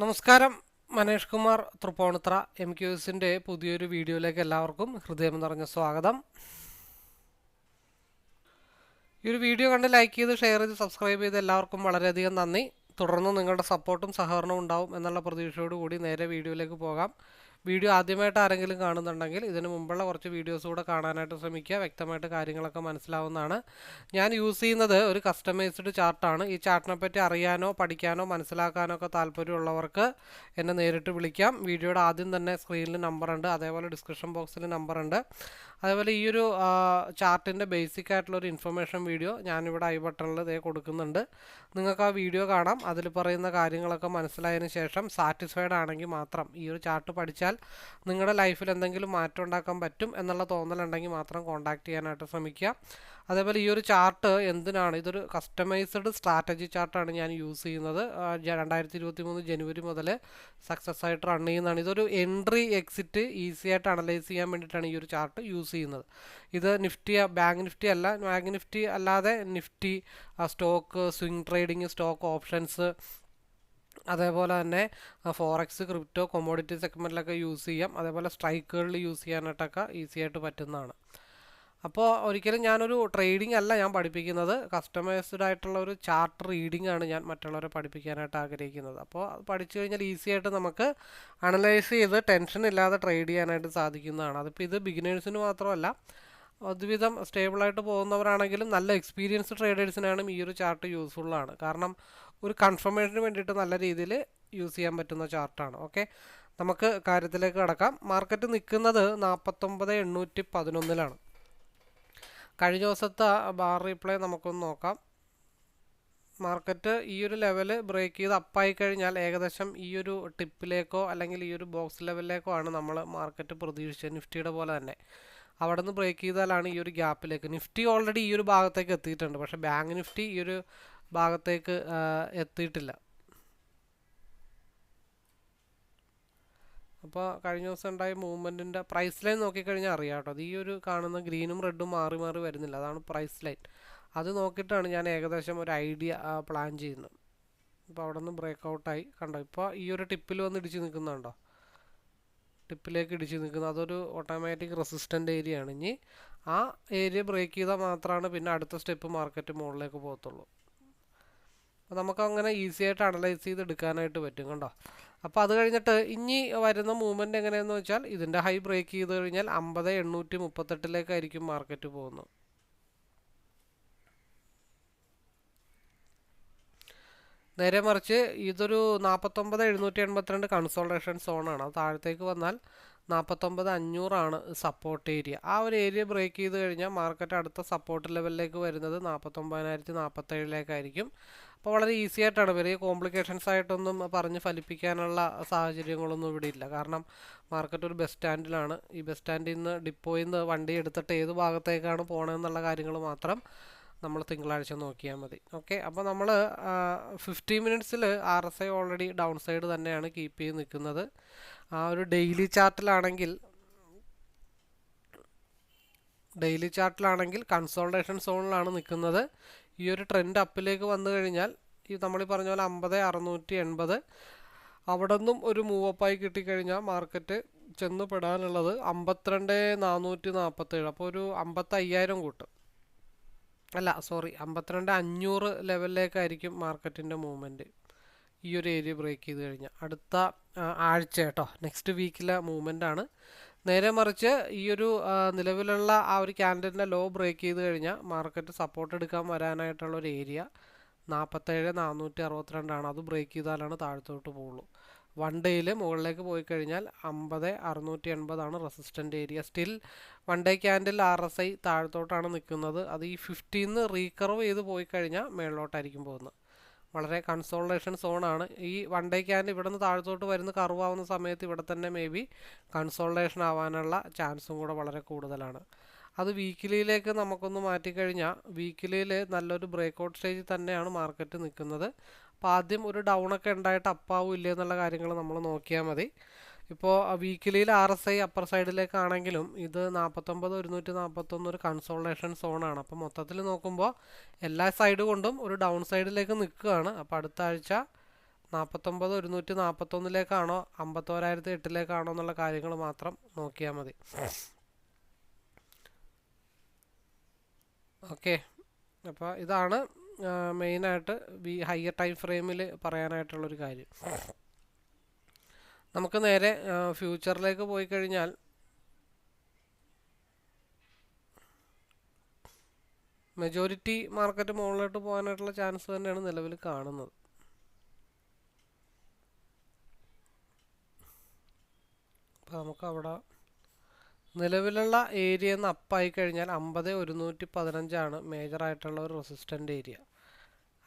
നമസ്കാരം. Manesh Kumar Thrippunithura M Q എസിന്റെ പുതിയൊരു വീഡിയോയിലേക്ക് എല്ലാവർക്കും ഹൃദയം നിറഞ്ഞ സ്വാഗതം. ഈ ഒരു വീഡിയോ കണ്ട് ലൈക്ക് ചെയ്ത് ഷെയർ ചെയ്ത് സബ്സ്ക്രൈബ് ചെയ്ത് എല്ലാവർക്കും വളരെയധികം നന്ദി. തുടർന്ന് നിങ്ങളുടെ സപ്പോർട്ടും സഹകരണവും ഉണ്ടാവും എന്നുള്ള പ്രതീക്ഷയോടുകൂടി നേരെ വീഡിയോയിലേക്ക് പോകാം. വീഡിയോ ആദ്യമായിട്ട് ആരെങ്കിലും കാണുന്നുണ്ടെങ്കിൽ ഇതിന് മുമ്പുള്ള കുറച്ച് വീഡിയോസ് കൂടെ കാണാനായിട്ട് ശ്രമിക്കുക. വ്യക്തമായിട്ട് കാര്യങ്ങളൊക്കെ മനസ്സിലാവുന്നതാണ്. ഞാൻ യൂസ് ചെയ്യുന്നത് ഒരു കസ്റ്റമൈസ്ഡ് ചാർട്ടാണ് ഈ ചാർട്ടിനെ പറ്റി അറിയാനോ പഠിക്കാനോ മനസ്സിലാക്കാനോ ഒക്കെ താല്പര്യമുള്ളവർക്ക് എന്നെ നേരിട്ട് വിളിക്കാം. വീഡിയോയുടെ ആദ്യം തന്നെ സ്ക്രീനിൽ നമ്പറുണ്ട് അതേപോലെ ഡിസ്ക്രിപ്ഷൻ ബോക്സിൽ നമ്പറുണ്ട് അതേപോലെ ഈ ഒരു ചാർട്ടിന്റെ ബേസിക് ആയിട്ടുള്ളൊരു ഇൻഫർമേഷൻ വീഡിയോ ഞാനിവിടെ ഐ ബട്ടണിൽ ഇതേ കൊടുക്കുന്നുണ്ട്. നിങ്ങൾക്ക് ആ വീഡിയോ കാണാം. അതിൽ പറയുന്ന കാര്യങ്ങളൊക്കെ മനസ്സിലായതിനു ശേഷം സാറ്റിസ്ഫൈഡ് ആണെങ്കിൽ മാത്രം ഈ ഒരു ചാർട്ട് പഠിച്ചാൽ നിങ്ങളുടെ ലൈഫിൽ എന്തെങ്കിലും മാറ്റം ഉണ്ടാക്കാൻ പറ്റും എന്നുള്ള തോന്നലുണ്ടെങ്കിൽ മാത്രം കോൺടാക്ട് ചെയ്യാനായിട്ട് ശ്രമിക്കുക. അതേപോലെ ഈ ഒരു ചാർട്ട് എന്തിനാണ്? ഇതൊരു കസ്റ്റമൈസ്ഡ് സ്ട്രാറ്റജി ചാർട്ടാണ് ഞാൻ യൂസ് ചെയ്യുന്നത്. രണ്ടായിരത്തി ഇരുപത്തി മൂന്ന് ജനുവരി മുതൽ സക്സസ് ആയിട്ട് റൺ ചെയ്യുന്നതാണ്. ഇതൊരു എൻട്രി എക്സിറ്റ് ഈസി ആയിട്ട് അനലൈസ് ചെയ്യാൻ വേണ്ടിയിട്ടാണ് ഈ ഒരു ചാർട്ട് യൂസ് ചെയ്യുന്നത്. ഇത് നിഫ്റ്റി ബാങ്ക് നിഫ്റ്റി അല്ല ബാങ്ക് നിഫ്റ്റി അല്ലാതെ Nifty stock swing trading stock options അതേപോലെ തന്നെ ഫോറക്സ് ക്രിപ്റ്റോ കൊമോഡിറ്റി സെഗ്മെന്റിലൊക്കെ യൂസ് ചെയ്യാം. അതേപോലെ സ്ട്രൈക്കുകളിൽ യൂസ് ചെയ്യാനായിട്ടൊക്കെ ഈസി ആയിട്ട് പറ്റുന്നതാണ്. അപ്പോൾ ഒരിക്കലും ഞാനൊരു ട്രേഡിംഗ് അല്ല ഞാൻ പഠിപ്പിക്കുന്നത്. കസ്റ്റമൈസ്ഡ് ആയിട്ടുള്ള ഒരു ചാർട്ട് റീഡിംഗ് ആണ് ഞാൻ മറ്റുള്ളവരെ പഠിപ്പിക്കാനായിട്ട് ആഗ്രഹിക്കുന്നത്. അപ്പോൾ അത് പഠിച്ചു കഴിഞ്ഞാൽ ഈസി ആയിട്ട് നമുക്ക് അനലൈസ് ചെയ്ത് ടെൻഷൻ ഇല്ലാതെ ട്രേഡ് ചെയ്യാനായിട്ട് സാധിക്കുന്നതാണ്. അതിപ്പോൾ ഇത് ബിഗിനേഴ്സിന് മാത്രമല്ല ഒരുവിധം സ്റ്റേബിളായിട്ട് പോകുന്നവരാണെങ്കിലും നല്ല എക്സ്പീരിയൻസ് ട്രേഡേഴ്സിനാണ് ഈ ഒരു ചാർട്ട് യൂസ്ഫുള്ളാണ് കാരണം ഒരു കൺഫർമേഷന് വേണ്ടിയിട്ട് നല്ല രീതിയിൽ യൂസ് ചെയ്യാൻ പറ്റുന്ന ചാർട്ടാണ്. ഓക്കെ? നമുക്ക് കാര്യത്തിലേക്ക് കടക്കാം. മാർക്കറ്റ് നിൽക്കുന്നത് നാൽപ്പത്തൊമ്പത് എണ്ണൂറ്റി പതിനൊന്നിലാണ്. കഴിഞ്ഞ ദിവസത്തെ ബാർ റീപ്ലൈ നമുക്കൊന്ന് നോക്കാം. മാർക്കറ്റ് ഈ ഒരു ലെവൽ ബ്രേക്ക് ചെയ്ത് അപ്പായി കഴിഞ്ഞാൽ ഏകദേശം ഈ ഒരു ടിപ്പിലേക്കോ അല്ലെങ്കിൽ ഈ ഒരു ബോക്സ് ലെവലിലേക്കോ ആണ് നമ്മൾ മാർക്കറ്റ് പ്രതീക്ഷിച്ചത് നിഫ്റ്റിയുടെ പോലെ തന്നെ. അവിടെ നിന്ന് ബ്രേക്ക് ചെയ്താലാണ് ഈ ഒരു ഗ്യാപ്പിലേക്ക്. നിഫ്റ്റി ഓൾറെഡി ഈ ഒരു ഭാഗത്തേക്ക് എത്തിയിട്ടുണ്ട്. പക്ഷേ ബാങ്ക് നിഫ്റ്റി ഈ ഒരു ഭാഗത്തേക്ക് എത്തിയിട്ടില്ല. അപ്പോൾ കഴിഞ്ഞ ദിവസം ഉണ്ടായ മൂവ്മെന്റിന്റെ പ്രൈസ് ലൈൻ നോക്കിക്കഴിഞ്ഞാൽ അറിയാം കേട്ടോ. അത് ഈ ഒരു കാണുന്ന ഗ്രീനും റെഡും മാറി മാറി വരുന്നില്ല. അതാണ് പ്രൈസ് ലൈൻ അത് നോക്കിയിട്ടാണ് ഞാൻ ഏകദേശം ഒരു ഐഡിയ പ്ലാൻ ചെയ്യുന്നത്. ഇപ്പോൾ അവിടെ നിന്ന് ബ്രേക്ക് ഔട്ടായി കണ്ടോ ഇപ്പോൾ ഈ ഒരു ടിപ്പിൽ വന്ന് ഇടിച്ച് നിൽക്കുന്നുണ്ടോ ടിപ്പിലേക്ക് ഇടിച്ച് നിൽക്കുന്നത് അതൊരു ഓട്ടോമാറ്റിക് റെസിസ്റ്റന്റ് ഏരിയ ആണ്. ഇനി ആ ഏരിയ ബ്രേക്ക് ചെയ്താൽ മാത്രമാണ് പിന്നെ അടുത്ത സ്റ്റെപ്പ് മാർക്കറ്റ് മുകളിലേക്ക് പോകത്തുള്ളൂ. അപ്പോൾ നമുക്ക് അങ്ങനെ ഈസി ആയിട്ട് അനലൈസ് ചെയ്ത് എടുക്കാനായിട്ട് പറ്റും കണ്ടോ? അപ്പോൾ അത് കഴിഞ്ഞിട്ട് ഇനി വരുന്ന മൂവ്മെന്റ് എങ്ങനെയാണെന്ന് വെച്ചാൽ ഇതിന്റെ ഹൈ ബ്രേക്ക് ചെയ്ത് കഴിഞ്ഞാൽ അമ്പത് എണ്ണൂറ്റി മുപ്പത്തെട്ടിലേക്കായിരിക്കും മാർക്കറ്റ് പോകുന്നത്. നേരെ മറിച്ച് ഇതൊരു നാൽപ്പത്തൊമ്പത് എഴുന്നൂറ്റി എൺപത്തിരണ്ട് കൺസോൾട്ടേഷൻ സോണാണ് അത് താഴത്തേക്ക് വന്നാൽ നാൽപ്പത്തൊമ്പത് അഞ്ഞൂറാണ് സപ്പോർട്ട് ഏരിയ ആ ഒരു ഏരിയ ബ്രേക്ക് ചെയ്ത് കഴിഞ്ഞാൽ മാർക്കറ്റ് അടുത്ത സപ്പോർട്ട് ലെവലിലേക്ക് വരുന്നത് നാൽപ്പത്തൊമ്പതിനായിരത്തി നാൽപ്പത്തേഴിലേക്കായിരിക്കും അപ്പോൾ വളരെ ഈസി ആയിട്ടാണ് വലിയ കോംപ്ലിക്കേഷൻസ് ആയിട്ടൊന്നും പറഞ്ഞ് ഫലിപ്പിക്കാനുള്ള സാഹചര്യങ്ങളൊന്നും ഇവിടെ ഇല്ല. കാരണം മാർക്കറ്റ് ഒരു ബസ് സ്റ്റാൻഡിലാണ് ഈ ബസ് സ്റ്റാൻഡിൽ നിന്ന് ഡിപ്പോയിൽ നിന്ന് വണ്ടി എടുത്തിട്ട് ഏത് ഭാഗത്തേക്കാണ് പോകണമെന്നുള്ള കാര്യങ്ങൾ മാത്രം നമ്മൾ തിങ്കളാഴ്ച നോക്കിയാൽ മതി. ഓക്കെ? അപ്പോൾ നമ്മൾ fifty മിനിറ്റ്സിൽ R S I already down side തന്നെയാണ് കീപ്പ് ചെയ്ത് നിൽക്കുന്നത് ആ ഒരു ഡെയിലി ചാർട്ടിലാണെങ്കിൽ ഡെയിലി ചാർട്ടിലാണെങ്കിൽ കൺസോൾട്ടേഷൻ സോണിലാണ് നിൽക്കുന്നത് ഈ ഒരു ട്രെൻഡ് അപ്പിലേക്ക് വന്നു കഴിഞ്ഞാൽ ഈ നമ്മൾ ഈ പറഞ്ഞ പോലെ അമ്പത് അറുന്നൂറ്റി എൺപത് അവിടെ നിന്നും ഒരു മൂവപ്പായി കിട്ടിക്കഴിഞ്ഞാൽ മാർക്കറ്റ് ചെന്ന് പെടാനുള്ളത് അമ്പത്തിരണ്ട് നാനൂറ്റി നാൽപ്പത്തേഴ് അപ്പോൾ ഒരു അമ്പത്തയ്യായിരം കൂട്ടും. അല്ല സോറി അമ്പത്തിരണ്ട് അഞ്ഞൂറ് ലെവലിലേക്കായിരിക്കും മാർക്കറ്റിന്റെ മൂവ്മെന്റ് ഈ ഒരു ഏരിയ ബ്രേക്ക് ചെയ്ത് കഴിഞ്ഞാൽ. അടുത്ത ആഴ്ച കേട്ടോ നെക്സ്റ്റ് വീക്കിലെ മൂവ്മെന്റ് ആണ് നേരെ മറിച്ച് ഈ ഒരു നിലവിലുള്ള ആ ഒരു ക്യാൻഡലിന്റെ ലോ ബ്രേക്ക് ചെയ്ത് കഴിഞ്ഞാൽ മാർക്കറ്റ് സപ്പോർട്ട് എടുക്കാൻ വരാനായിട്ടുള്ള ഒരു ഏരിയ നാൽപ്പത്തേഴ് നാനൂറ്റി അറുപത്തിരണ്ടാണ്. അത് ബ്രേക്ക് ചെയ്താലാണ് താഴത്തോട്ട് പോകുള്ളൂ. വൺ ഡേയിൽ മുകളിലേക്ക് പോയി കഴിഞ്ഞാൽ അമ്പത് അറുന്നൂറ്റി എൺപതാണ് resistant area still one day candle R S I താഴത്തോട്ടാണ് നിൽക്കുന്നത് അത് ഈ ഫിഫ്റ്റീന്ന് റീകർവ് ചെയ്ത് പോയി കഴിഞ്ഞാൽ മേളിലോട്ടായിരിക്കും പോകുന്നത്. വളരെ കൺസോൾട്ടേഷൻ സോണാണ് ഈ വൺ ഡേ ക്യാൻഡിൽ ഇവിടെ നിന്ന് താഴത്തോട്ട് വരുന്ന കർവ് ആവുന്ന സമയത്ത് ഇവിടെ തന്നെ മേ ബി കൺസോൾട്ടേഷൻ ആവാനുള്ള ചാൻസും കൂടെ വളരെ കൂടുതലാണ്. അത് വീക്കിലിയിലേക്ക് നമുക്കൊന്ന് മാറ്റിക്കഴിഞ്ഞാൽ വീക്കിലിയിൽ നല്ലൊരു ബ്രേക്ക്ഔട്ട് സ്റ്റേജിൽ തന്നെയാണ് മാർക്കറ്റ് നിൽക്കുന്നത് അപ്പോൾ ആദ്യം ഒരു ഡൗൺ ഒക്കെ ഉണ്ടായിട്ട് അപ്പാവും ഇല്ല എന്നുള്ള കാര്യങ്ങൾ നമ്മൾ നോക്കിയാൽ മതി. ഇപ്പോൾ വീക്കിലിയിൽ ആർ എസ് ഐ അപ്പർ സൈഡിലേക്കാണെങ്കിലും ഇത് നാൽപ്പത്തൊമ്പത് ഒരുന്നൂറ്റി നാൽപ്പത്തൊന്ന് ഒരു കൺസോൾട്ടേഷൻ സോണാണ് അപ്പോൾ മൊത്തത്തിൽ നോക്കുമ്പോൾ എല്ലാ സൈഡ് കൊണ്ടും ഒരു ഡൗൺ സൈഡിലേക്ക് നിൽക്കുകയാണ്. അപ്പോൾ അടുത്ത ആഴ്ച നാൽപ്പത്തൊമ്പത് ഒരുന്നൂറ്റി നാൽപ്പത്തൊന്നിലേക്കാണോ അമ്പത്തോരായിരത്തി എട്ടിലേക്കാണോ എന്നുള്ള കാര്യങ്ങൾ മാത്രം നോക്കിയാൽ മതി. ഓക്കെ. അപ്പോൾ ഇതാണ് മെയിനായിട്ട് വി ഹയർ ടൈം ഫ്രെയിമിൽ പറയാനായിട്ടുള്ളൊരു കാര്യം. നമുക്ക് നേരെ ഫ്യൂച്ചറിലേക്ക് പോയി കഴിഞ്ഞാൽ മെജോറിറ്റി മാർക്കറ്റ് മുകളിലോട്ട് പോകാനായിട്ടുള്ള ചാൻസ് തന്നെയാണ് നിലവിൽ കാണുന്നത്. അപ്പോൾ നമുക്ക് അവിടെ നിലവിലുള്ള ഏരിയ എന്ന് അപ്പായി കഴിഞ്ഞാൽ അമ്പത് ഒരുന്നൂറ്റി പതിനഞ്ചാണ് മേജറായിട്ടുള്ള ഒരു റെസിസ്റ്റന്റ് ഏരിയ.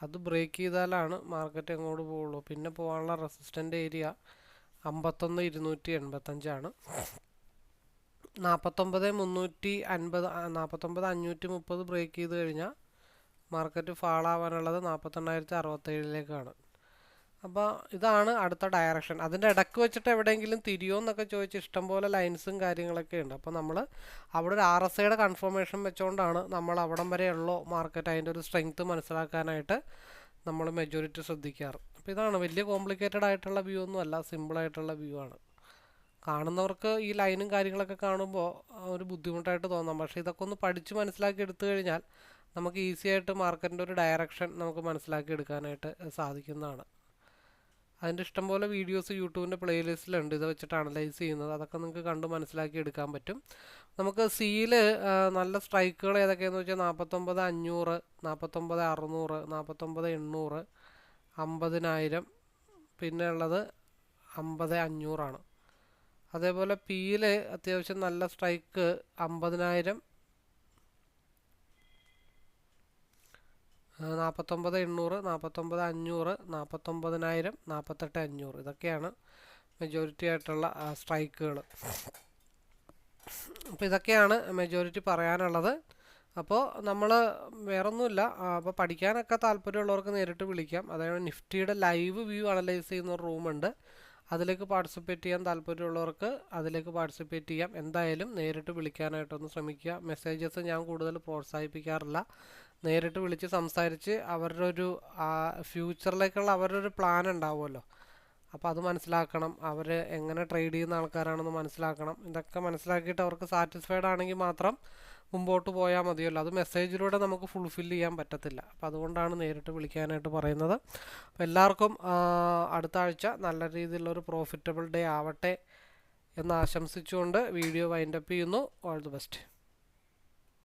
അത് ബ്രേക്ക് ചെയ്താലാണ് മാർക്കറ്റ് എങ്ങോട്ട് പോവുള്ളൂ പിന്നെ പോകാനുള്ള റെസിസ്റ്റന്റ് ഏരിയ അമ്പത്തൊന്ന് ഇരുന്നൂറ്റി എൺപത്തഞ്ചാണ്. നാൽപ്പത്തൊമ്പത് മുന്നൂറ്റി അൻപത് നാൽപ്പത്തൊമ്പത് അഞ്ഞൂറ്റി മുപ്പത് ബ്രേക്ക് ചെയ്ത് കഴിഞ്ഞാൽ മാർക്കറ്റ് ഫാളാവാനുള്ളത് നാൽപ്പത്തെണ്ണായിരത്തി അറുപത്തേഴിലേക്കാണ്. അപ്പോൾ ഇതാണ് അടുത്ത ഡയറക്ഷൻ അതിന്റെ ഇടയ്ക്ക് വെച്ചിട്ട് എവിടെയെങ്കിലും തിരിയോ എന്നൊക്കെ ചോദിച്ച് ഇഷ്ടംപോലെ ലൈൻസും കാര്യങ്ങളൊക്കെ ഉണ്ട്. അപ്പോൾ നമ്മൾ അവിടെ ഒരു ആർ എസ് ഐയുടെ കൺഫർമേഷൻ വെച്ചുകൊണ്ടാണ് നമ്മൾ അവിടം വരെയുള്ളോ മാർക്കറ്റ് അതിന്റെ ഒരു സ്ട്രെങ്ത് മനസ്സിലാക്കാനായിട്ട് നമ്മൾ മെജോറിറ്റി ശ്രദ്ധിക്കാറ്. അപ്പോൾ ഇതാണ് വലിയ കോംപ്ലിക്കേറ്റഡ് ആയിട്ടുള്ള വ്യൂ ഒന്നും അല്ല സിമ്പിളായിട്ടുള്ള വ്യൂ ആണ്. കാണുന്നവർക്ക് ഈ ലൈനും കാര്യങ്ങളൊക്കെ കാണുമ്പോൾ ഒരു ബുദ്ധിമുട്ടായിട്ട് തോന്നാം. പക്ഷേ ഇതൊക്കെ ഒന്ന് പഠിച്ച് മനസ്സിലാക്കി എടുത്തു കഴിഞ്ഞാൽ നമുക്ക് ഈസി ആയിട്ട് മാർക്കറ്റിന്റെ ഒരു ഡയറക്ഷൻ നമുക്ക് മനസ്സിലാക്കി എടുക്കാനായിട്ട് സാധിക്കുന്നതാണ്. അതിന്റെ ഇഷ്ടംപോലെ വീഡിയോസ് യൂട്യൂബിന്റെ പ്ലേലിസ്റ്റിലുണ്ട് ഇത് വെച്ചിട്ട് അനലൈസ് ചെയ്യുന്നത്. അതൊക്കെ നിങ്ങൾക്ക് കണ്ട് മനസ്സിലാക്കി എടുക്കാൻ പറ്റും. നമുക്ക് സിയിൽ നല്ല സ്ട്രൈക്കുകൾ ഏതൊക്കെയാണെന്ന് വെച്ചാൽ നാൽപ്പത്തൊമ്പത് അഞ്ഞൂറ് നാൽപ്പത്തൊമ്പത് അറുന്നൂറ് നാൽപ്പത്തൊമ്പത് എണ്ണൂറ് അമ്പതിനായിരം പിന്നെ ഉള്ളത് അമ്പത് അഞ്ഞൂറാണ്. അതേപോലെ പിയിൽ അത്യാവശ്യം നല്ല സ്ട്രൈക്ക് അമ്പതിനായിരം നാൽപ്പത്തൊമ്പത് എണ്ണൂറ് നാൽപ്പത്തൊമ്പത് അഞ്ഞൂറ് നാൽപ്പത്തൊമ്പതിനായിരം നാൽപ്പത്തെട്ട് അഞ്ഞൂറ്. ഇതൊക്കെയാണ് മെജോറിറ്റി ആയിട്ടുള്ള സ്ട്രൈക്കുകൾ അപ്പോൾ ഇതൊക്കെയാണ് മെജോറിറ്റി പറയാനുള്ളത്. അപ്പോൾ നമ്മൾ വേറൊന്നുമില്ല. അപ്പോൾ പഠിക്കാനൊക്കെ താല്പര്യമുള്ളവർക്ക് നേരിട്ട് വിളിക്കാം. അതായത് നിഫ്റ്റിയുടെ ലൈവ് വ്യൂ അനലൈസ് ചെയ്യുന്ന ഒരു റൂമുണ്ട് അതിലേക്ക് പാർട്ടിസിപ്പേറ്റ് ചെയ്യാൻ താല്പര്യമുള്ളവർക്ക് അതിലേക്ക് പാർട്ടിസിപ്പേറ്റ് ചെയ്യാം. എന്തായാലും നേരിട്ട് വിളിക്കാനായിട്ടൊന്ന് ശ്രമിക്കുക. മെസ്സേജസ് ഞാൻ കൂടുതൽ പ്രോത്സാഹിപ്പിക്കാറില്ല. നേരിട്ട് വിളിച്ച് സംസാരിച്ച് അവരുടെ ഒരു ഫ്യൂച്ചറിലേക്കുള്ള അവരുടെ ഒരു പ്ലാൻ ഉണ്ടാവുമല്ലോ. അപ്പോൾ അത് മനസ്സിലാക്കണം. അവർ എങ്ങനെ ട്രേഡ് ചെയ്യുന്ന ആൾക്കാരാണെന്ന് മനസ്സിലാക്കണം. ഇതൊക്കെ മനസ്സിലാക്കിയിട്ട് അവർക്ക് സാറ്റിസ്ഫൈഡ് ആണെങ്കിൽ മാത്രം മുമ്പോട്ട് പോയാൽ മതിയല്ലോ. അത് മെസ്സേജിലൂടെ നമുക്ക് ഫുൾഫിൽ ചെയ്യാൻ പറ്റത്തില്ല. അപ്പോൾ അതുകൊണ്ടാണ് നേരിട്ട് വിളിക്കാനായിട്ട് പറയുന്നത്. അപ്പോൾ എല്ലാവർക്കും അടുത്ത ആഴ്ച നല്ല രീതിയിലുള്ളൊരു പ്രോഫിറ്റബിൾ ഡേ ആവട്ടെ എന്ന് ആശംസിച്ചുകൊണ്ട് വീഡിയോ വൈൻഡപ്പ് ചെയ്യുന്നു. All the best